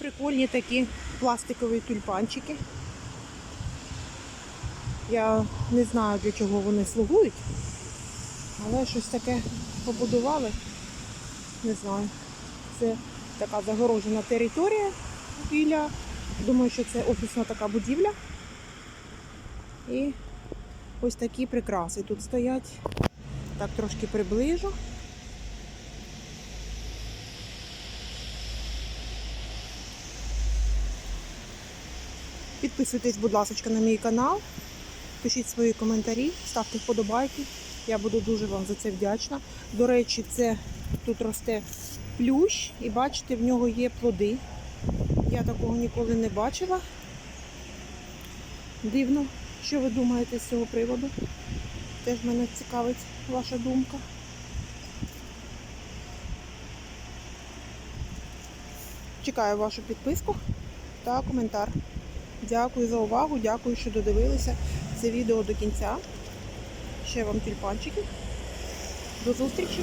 Прикольні такі пластикові тюльпанчики. Я не знаю, для чого вони слугують, але щось таке побудували. Не знаю. Це така загорожена територія біля. Думаю, що це офісна така будівля. І ось такі прикраси тут стоять. Так трошки приближу. Підписуйтесь, будь ласка, на мій канал. Пишіть свої коментарі, ставте вподобайки. Я буду дуже вам за це вдячна. До речі, це тут росте плющ, і бачите, в нього є плоди. Я такого ніколи не бачила. Дивно, що ви думаєте з цього приводу? Теж мене цікавить ваша думка. Чекаю вашу підписку та коментар. Дякую за увагу, дякую, що додивилися це відео до кінця. Ще вам тюльпанчики. До зустрічі!